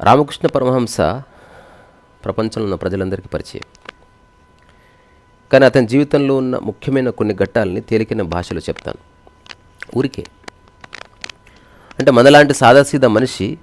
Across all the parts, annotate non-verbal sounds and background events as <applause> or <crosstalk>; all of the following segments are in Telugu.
రామకృష్ణ పరమహంస ప్రపంచంలో ఉన్న ప్రజలందరికీ పరిచయం. కానీ అతని జీవితంలో ఉన్న ముఖ్యమైన కొన్ని ఘట్టాలని తేలికైన భాషలో చెప్తాను. ఊరికే. అంటే మనలాంటి సాదాసీదా మనిషి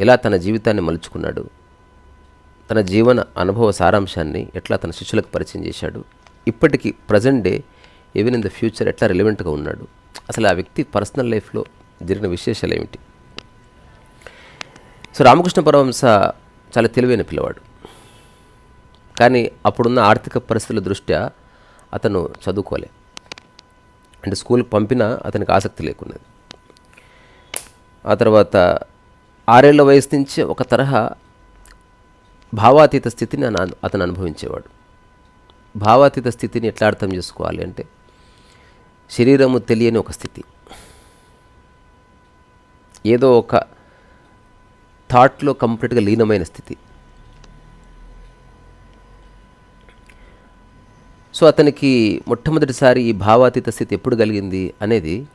ఎలా తన జీవితాన్ని మలుచుకున్నాడు తన జీవన అనుభవ సారాంశాన్ని ఎట్లా తన శిష్యులకు పరిచయం చేశాడు ఇప్పటికీ present day even in the future ఎట్లా రిలవెంట్గా ఉన్నాడు? అసలు ఆ వ్యక్తి పర్సనల్ లైఫ్లో జరిగిన విశేషాలు ఏమిటి? సో రామకృష్ణ పరమహంస చాలా తెలివైన పిల్లవాడు. కానీ అప్పుడున్న ఆర్థిక పరిస్థితుల దృష్ట్యా అతను చదువుకోలే. అంటే స్కూల్కి పంపినా అతనికి ఆసక్తి లేకున్నది. ఆ తర్వాత ఆరేళ్ళ వయసు నుంచి ఒక తరహా భావాతీత స్థితిని అతను అనుభవించేవాడు. భావాతీత స్థితిని ఎట్లా అర్థం చేసుకోవాలి అంటే శరీరము తెలియని ఒక స్థితి. ఏదో ఒక థాట్లో కంప్లీట్గా లీనమైన స్థితి. సో అతనికి మొట్టమొదటిసారి ఈ భావాతీత స్థితి ఎప్పుడు కలిగింది అనేది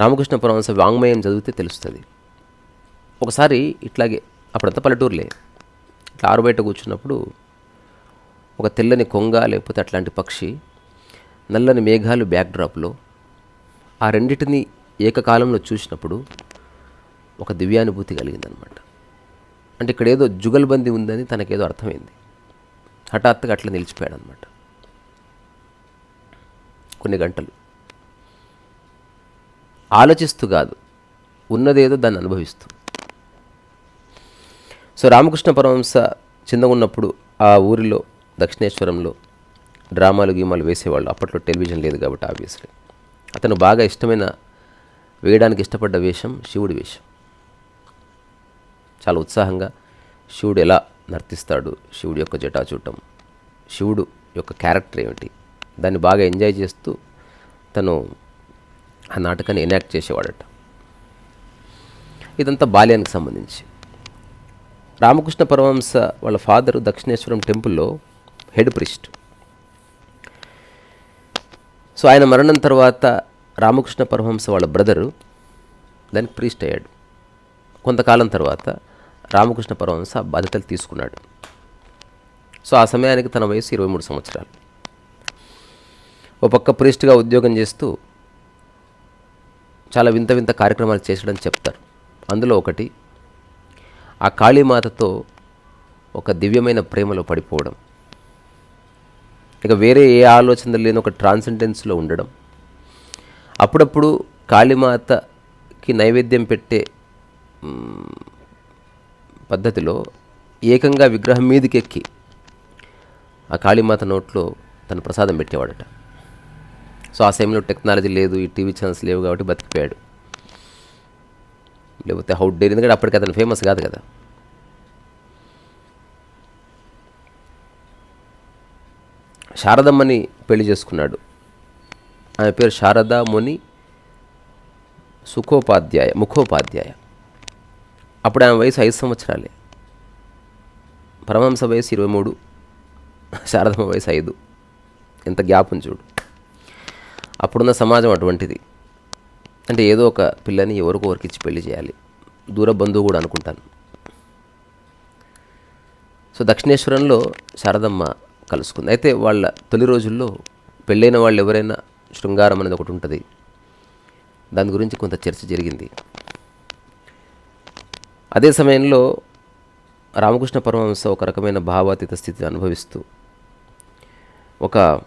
రామకృష్ణ పరమహంస వాంగ్మయం చదివితే తెలుస్తుంది. ఒకసారి ఇట్లాగే అప్పుడంతా పల్లెటూరులే. ఇట్లా ఆరు బయట కూర్చున్నప్పుడు ఒక తెల్లని కొంగ లేకపోతే అట్లాంటి పక్షి నల్లని మేఘాలు బ్యాక్డ్రాప్లో ఆ రెండింటిని ఏకకాలంలో చూసినప్పుడు ఒక దివ్యానుభూతి కలిగిందనమాట అంటే ఇక్కడ ఏదో జుగల్బందీ ఉందని తనకేదో అర్థమైంది. హఠాత్తుగా అట్లా నిలిచిపోయాడు అనమాట కొన్ని గంటలు. ఆలోచిస్తూ కాదు ఉన్నదేదో దాన్ని అనుభవిస్తూ. సో రామకృష్ణ పరమహంస చిన్నగా ఉన్నప్పుడు ఆ ఊరిలో దక్షిణేశ్వరంలో డ్రామాలు గీమాలు వేసేవాళ్ళు. అప్పట్లో టెలివిజన్ లేదు కాబట్టి ఆబ్వియస్లీ అతను బాగా ఇష్టమైన వేయడానికి ఇష్టపడ్డ వేషం శివుడి వేషం. చాలా ఉత్సాహంగా శివుడు ఎలా నర్తిస్తాడు శివుడి యొక్క జటాచూటం శివుడు యొక్క క్యారెక్టర్ ఏమిటి దాన్ని బాగా ఎంజాయ్ చేస్తూ తను ఆ నాటకాన్ని ఎనాక్ట్ చేసేవాడట. ఇదంతా బాల్యానికి సంబంధించి. రామకృష్ణ పరమహంస వాళ్ళ ఫాదర్ దక్షిణేశ్వరం టెంపుల్లో హెడ్ ప్రిస్ట్. సో ఆయన మరణం తర్వాత రామకృష్ణ పరమహంస వాళ్ళ బ్రదరు దానికి ప్రీస్ట్ అయ్యాడు. కొంతకాలం తర్వాత రామకృష్ణ పరమహంస బాధ్యతలు తీసుకున్నాడు. సో ఆ సమయానికి తన వయసు ఇరవై మూడు సంవత్సరాలు. ఓ పక్క ప్రీస్ట్గా ఉద్యోగం చేస్తూ చాలా వింత వింత కార్యక్రమాలు చేసడం చెప్తారు. అందులో ఒకటి ఆ కాళీమాతతో ఒక దివ్యమైన ప్రేమలో పడిపోవడం. ఇక వేరే ఏ ఆలోచన లేని ఒక ట్రాన్సెండెన్స్లో ఉండడం. అప్పుడప్పుడు కాళీమాతకి నైవేద్యం పెట్టే పద్ధతిలో ఏకంగా విగ్రహం మీదకెక్కి ఆ కాళీమాత నోట్లో తన ప్రసాదం పెట్టేవాడట. సో ఆ సమయంలో టెక్నాలజీ లేదు ఈ టీవీ ఛానల్స్ లేవు కాబట్టి బతికిపోయాడు. లేకపోతే హౌట్ డేర్ ఎందుకంటే అప్పటికి అతను ఫేమస్ కాదు కదా. శారదమ్మని పెళ్ళి చేసుకున్నాడు. ఆమె పేరు శారద ముని సుఖోపాధ్యాయ ముఖోపాధ్యాయ. అప్పుడు ఆమె వయసు ఐదు సంవత్సరాలే. పరమహంస వయసు ఇరవై మూడు శారదమ్మ వయసు ఐదు. ఎంత గ్యాప్ ఉంది చూడు. అప్పుడున్న సమాజం అటువంటిది. అంటే ఏదో ఒక పిల్లని ఎవరికో ఒకరికి ఇచ్చి పెళ్ళి చేయాలి. దూర బంధువు కూడా అనుకుంటాను. సో దక్షిణేశ్వరంలో శారదమ్మ కలుసుకుంది. అయితే వాళ్ళ తొలి రోజుల్లో పెళ్ళైన వాళ్ళు ఎవరైనా శృంగారం అనేది ఒకటి ఉంటుంది. దాని గురించి కొంత చర్చ జరిగింది. అదే సమయంలో రామకృష్ణ పరమహంస ఒక రకమైన భావాతీత స్థితిని అనుభవిస్తూ ఒక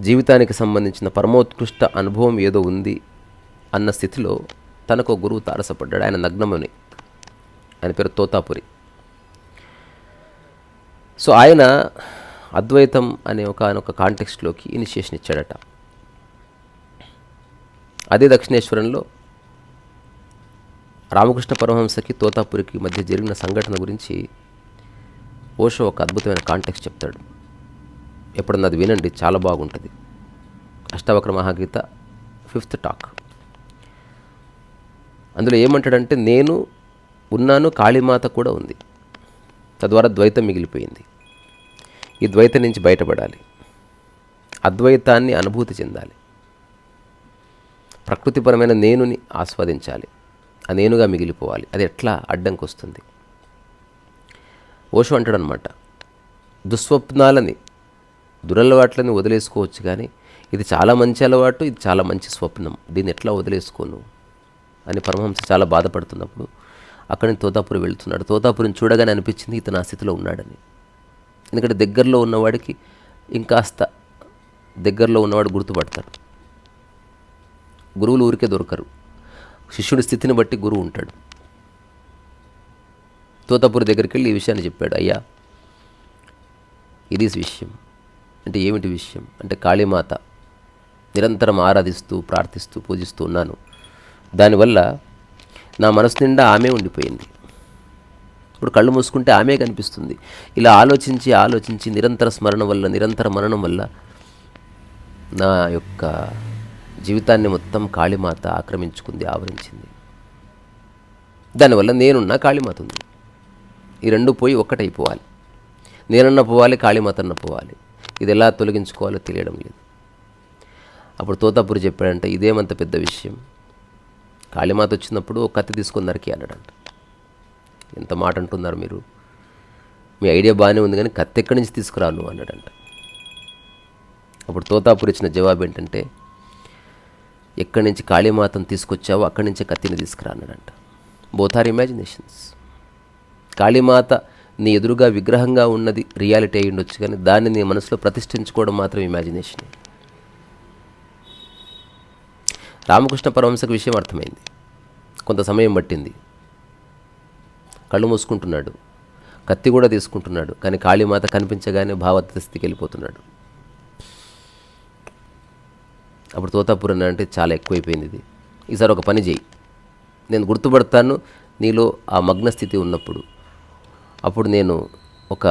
జీవితానికి సంబంధించిన పరమోత్కృష్ట అనుభవం ఏదో ఉంది అన్న స్థితిలో తనకు ఒక గురువు తారసపడ్డాడు. ఆయన నగ్నముని. ఆయన పేరు తోతాపురి. సో ఆయన అద్వైతం అనే ఒక ఆయన ఒక కాంటెక్స్ట్లోకి ఇనిషియేషన్ ఇచ్చాడట. అదే దక్షిణేశ్వరంలో రామకృష్ణ పరమహంసకి తోతాపురికి మధ్య జరిగిన సంఘటన గురించి ఓషో ఒక అద్భుతమైన కాంటెక్స్ట్ చెప్తాడు. ఎప్పుడన్నా అది వినండి చాలా బాగుంటుంది. Ashtavakra Mahageeta fifth talk. అందులో ఏమంటాడంటే నేను ఉన్నాను కాళీమాత కూడా ఉంది. తద్వారా ద్వైతం మిగిలిపోయింది. ఈ ద్వైతం నుంచి బయటపడాలి. అద్వైతాన్ని అనుభూతి చెందాలి. ప్రకృతిపరమైన నేనుని ఆస్వాదించాలి. ఆ నేనుగా మిగిలిపోవాలి. అది ఎట్లా అడ్డంకి వస్తుంది ఓషో అంటాడు అనమాట దుస్వప్నాలని దురలవాట్లని వదిలేసుకోవచ్చు కానీ ఇది చాలా మంచి అలవాటు ఇది చాలా మంచి స్వప్నం. దీన్ని ఎట్లా వదిలేసుకోను? అని పరమహంస చాలా బాధపడుతున్నప్పుడు అక్కడి నుంచి తోతాపురి వెళ్తున్నాడు. తోతాపురిని చూడగానే అనిపించింది ఇతను ఆ స్థితిలో ఉన్నాడని. ఎందుకంటే దగ్గరలో ఉన్నవాడికి ఇంకాస్త దగ్గరలో ఉన్నవాడు గుర్తుపడతాడు. గురువులు ఊరికే దొరకరు. శిష్యుడి స్థితిని బట్టి గురువు ఉంటాడు. తోతాపురి దగ్గరికి వెళ్ళి ఈ విషయాన్ని చెప్పాడు. అయ్యా ఇది విషయం. అంటే ఏమిటి విషయం? అంటే కాళీమాత నిరంతరం ఆరాధిస్తూ ప్రార్థిస్తూ పూజిస్తూ ఉన్నాను. దానివల్ల నా మనసు నిండా ఆమె ఉండిపోయింది. ఇప్పుడు కళ్ళు మూసుకుంటే ఆమె కనిపిస్తుంది. ఇలా ఆలోచించి ఆలోచించి నిరంతర స్మరణ వల్ల నిరంతర మరణం వల్ల నా యొక్క జీవితాన్ని మొత్తం కాళీమాత ఆక్రమించుకుంది ఆవరించింది. దానివల్ల నేనున్న కాళీమాత ఉంది. ఈ రెండు పోయి ఒక్కటైపోవాలి. నేనన్న పోవాలి కాళీమాతన్న పోవాలి. ఇది ఎలా తొలగించుకోవాలో తెలియడం లేదు. అప్పుడు తోతాపురి చెప్పాడంటే ఇదేమంత పెద్ద విషయం. కాళీమాత వచ్చినప్పుడు ఒక కత్తి తీసుకుని నరికి అన్నాడంట. ఎంత మాట అంటున్నారు మీరు? మీ ఐడియా బాగానే ఉంది కానీ కత్తి ఎక్కడి నుంచి తీసుకురాను అన్నాడంట. అప్పుడు తోతాపూర్ ఇచ్చిన జవాబు ఏంటంటే ఎక్కడి నుంచి కాళీమాతను తీసుకొచ్చావో అక్కడి నుంచే కత్తిని తీసుకురా అన్నాడంట. బోత్ ఆర్ ఇమాజినేషన్స్ కాళీమాత నీ ఎదురుగా విగ్రహంగా ఉన్నది రియాలిటీ అయి ఉండొచ్చు కానీ దాన్ని నీ మనసులో ప్రతిష్ఠించుకోవడం మాత్రం ఇమాజినేషన్ రామకృష్ణ పరమహంసకు విషయం అర్థమైంది. కొంత సమయం పట్టింది. కళ్ళు మూసుకుంటున్నాడు. కత్తి కూడా తీసుకుంటున్నాడు. కానీ కాళీమాత కనిపించగానే భావస్థితికి వెళ్ళిపోతున్నాడు. అప్పుడు తోతాపురం అంటే చాలా ఎక్కువైపోయింది ఇది. ఈసారి ఒక పని చేయి. నేను గుర్తుపడతాను నీలో ఆ మగ్నస్థితి ఉన్నప్పుడు. అప్పుడు నేను ఒక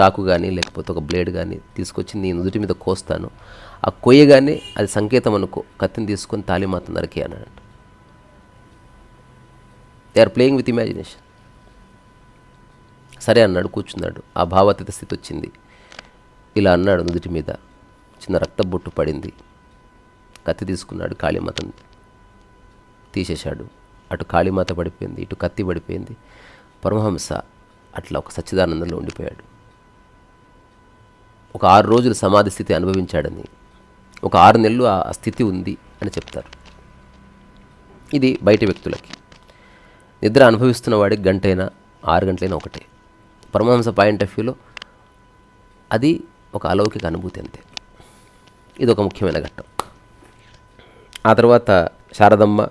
చాకు కానీ లేకపోతే ఒక బ్లేడ్ కానీ తీసుకొచ్చి నీ నుదుటి మీద కోస్తాను. ఆ కొయ్యగానే అది సంకేతం అనుకో కత్తిని తీసుకొని తాలిమాత నరికి అన్నాడు they are playing with imagination సరే అన్నాడు కూర్చున్నాడు. ఆ భావాతీత స్థితి వచ్చింది. ఇలా అన్నాడు నుదుటి మీద. చిన్న రక్తబొట్టు పడింది. కత్తి తీసుకున్నాడు కాళీమాతను తీసేశాడు. అటు కాళీమాత పడిపోయింది ఇటు కత్తి పడిపోయింది. పరమహంస అట్లా ఒక సచ్చిదానందంలో ఉండిపోయాడు. ఒక ఆరు రోజులు సమాధి స్థితి అనుభవించాడని. ఒక ఆరు నెలలు ఆ స్థితి ఉంది అని చెప్తారు. ఇది బయట వ్యక్తులకి. నిద్ర అనుభవిస్తున్న వాడికి గంటైనా ఆరు గంటలైనా ఒకటే. పరమహంస పాయింట్ ఆఫ్ వ్యూలో అది ఒక అలౌకిక అనుభూతి అంతే. ఇది ఒక ముఖ్యమైన ఘట్టం. ఆ తర్వాత శారదమ్మ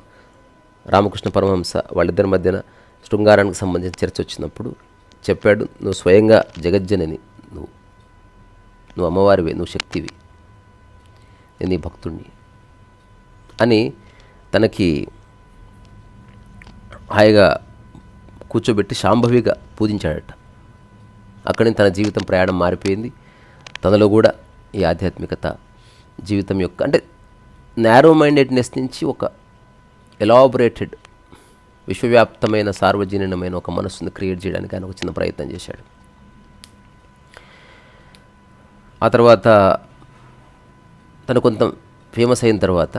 రామకృష్ణ పరమహంస వాళ్ళిద్దరి మధ్యన శృంగారానికి సంబంధించిన చర్చ వచ్చినప్పుడు చెప్పాడు నువ్వు స్వయంగా జగజ్జనని నువ్వు అమ్మవారివే నువ్వు శక్తివి. నేను నీ భక్తుణ్ణి. అని తనకి హాయిగా కూర్చోబెట్టి శాంభవిగా పూజించాడట. అక్కడి తన జీవితం ప్రయాణం మారిపోయింది. తనలో కూడా ఈ ఆధ్యాత్మికత జీవితం యొక్క అంటే నేరో మైండెడ్నెస్ నుంచి ఒక ఎలాబొరేటెడ్ విశ్వవ్యాప్తమైన సార్వజనీనమైన ఒక మనస్సును క్రియేట్ చేయడానికి ఆయన ఒక చిన్న ప్రయత్నం చేశాడు. ఆ తర్వాత తను కొంత ఫేమస్ అయిన తర్వాత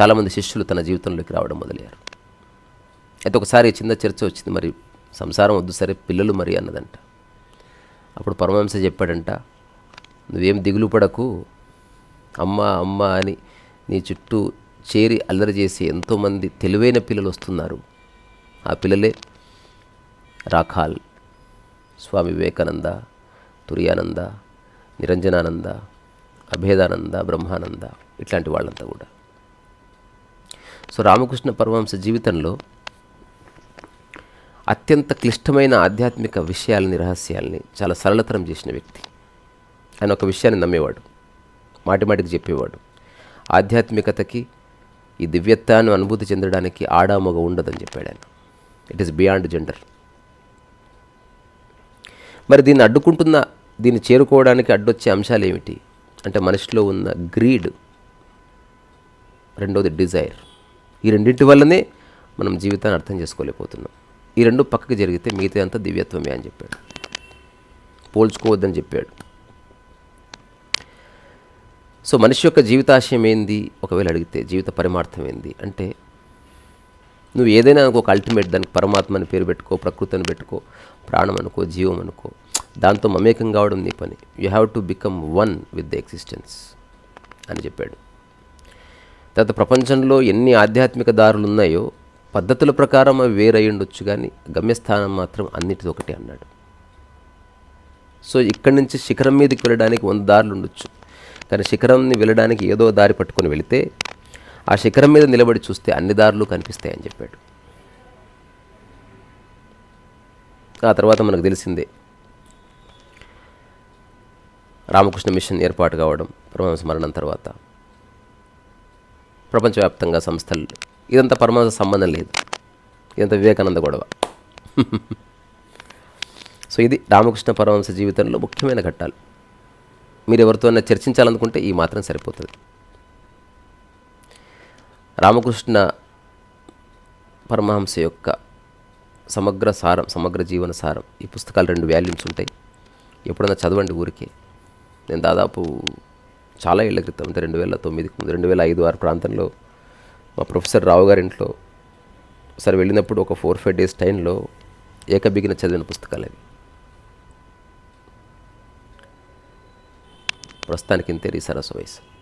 చాలామంది శిష్యులు తన జీవితంలోకి రావడం మొదలయ్యారు. అయితే ఒకసారి చిన్న చర్చ వచ్చింది. మరి సంసారం వద్దు సరే పిల్లలు మరి అన్నదంట. అప్పుడు పరమహంస చెప్పాడంట నువ్వేం దిగులు పడకు. అమ్మ అమ్మ అని నీ చుట్టూ చేరి అల్లరి చేసి ఎంతోమంది తెలివైన పిల్లలు వస్తున్నారు. ఆ పిల్లలే రాఖాల్ స్వామి వివేకానంద తురియానంద నిరంజనానంద అభేదానంద బ్రహ్మానంద ఇట్లాంటి వాళ్ళంతా కూడా. సో రామకృష్ణ పరమహంస జీవితంలో అత్యంత క్లిష్టమైన ఆధ్యాత్మిక విషయాలని రహస్యాల్ని చాలా సరళతరం చేసిన వ్యక్తి. ఆయన ఒక విషయాన్ని నమ్మేవాడు. మాటిమాటికి చెప్పేవాడు. ఆధ్యాత్మికతకి ఈ దివ్యత్వాన్ని అనుభూతి చెందడానికి ఆడామొగ ఉండదని చెప్పాడు ఆయన. ఇట్ ఈస్ బియాండ్ జెండర్ మరి దీన్ని అడ్డుకుంటున్న దీన్ని చేరుకోవడానికి అడ్డొచ్చే అంశాలు ఏమిటి? అంటే మనిషిలో ఉన్న గ్రీడ్ రెండోది డిజైర్. ఈ రెండింటి వల్లనే మనం జీవితాన్ని అర్థం చేసుకోలేకపోతున్నాం. ఈ రెండు పక్కకి జరిగితే మిగతా అంతా దివ్యత్వమే అని చెప్పాడు. పోల్చుకోవద్దని చెప్పాడు. సో మనిషి యొక్క జీవితాశయం ఏంది? ఒకవేళ అడిగితే జీవిత పరిమార్థం ఏంది? అంటే నువ్వు ఏదైనా ఒక అల్టిమేట్ దానికి పరమాత్మని పేరు పెట్టుకో ప్రకృతిని పెట్టుకో ప్రాణం అనుకో జీవం అనుకో దాంతో మమేకం కావడం నీ పని. You have to become one with the existence అని చెప్పాడు. తర్వాత ప్రపంచంలో ఎన్ని ఆధ్యాత్మిక దారులు ఉన్నాయో పద్ధతుల ప్రకారం అవి వేరై ఉండొచ్చు కానీ గమ్యస్థానం మాత్రం అన్నిటిది ఒకటి అన్నాడు. సో ఇక్కడి నుంచి శిఖరం మీదకి వెళ్ళడానికి వంద దారులు ఉండొచ్చు. కానీ శిఖరంని వెళ్ళడానికి ఏదో దారి పట్టుకొని వెళితే ఆ శిఖరం మీద నిలబడి చూస్తే అన్ని దారులు కనిపిస్తాయని చెప్పాడు. ఆ తర్వాత మనకు తెలిసిందే రామకృష్ణ మిషన్ ఏర్పాటు కావడం పరమహంస మరణం తర్వాత. ప్రపంచవ్యాప్తంగా సంస్థలు ఇదంతా పరమహంస సంబంధం లేదు. ఇదంతా వివేకానంద గొడవ. <laughs> సో ఇది రామకృష్ణ పరమహంస జీవితంలో ముఖ్యమైన ఘట్టాలు. మీరు ఎవరితోనైనా చర్చించాలనుకుంటే ఈ మాత్రం సరిపోతుంది. రామకృష్ణ పరమహంస యొక్క సమగ్ర సారం సమగ్ర జీవన సారం ఈ పుస్తకాలు రెండు వాల్యూమ్స్ ఉంటాయి. ఎప్పుడైనా చదవండి ఊరికే. నేను దాదాపు చాలా ఏళ్ళ క్రితం అంటే రెండు వేల తొమ్మిదికి ముందు రెండు వేల ఐదు ఆరు ప్రాంతంలో మా ప్రొఫెసర్ రావు గారి ఇంట్లో ఒకసారి వెళ్ళినప్పుడు ఒక ఫోర్ ఫైవ్ డేస్ టైంలో ఏకబిగిన చదివిన పుస్తకాలు అవి. ప్రస్తుతానికి ఇంతే రీ సరస్సు వయసు.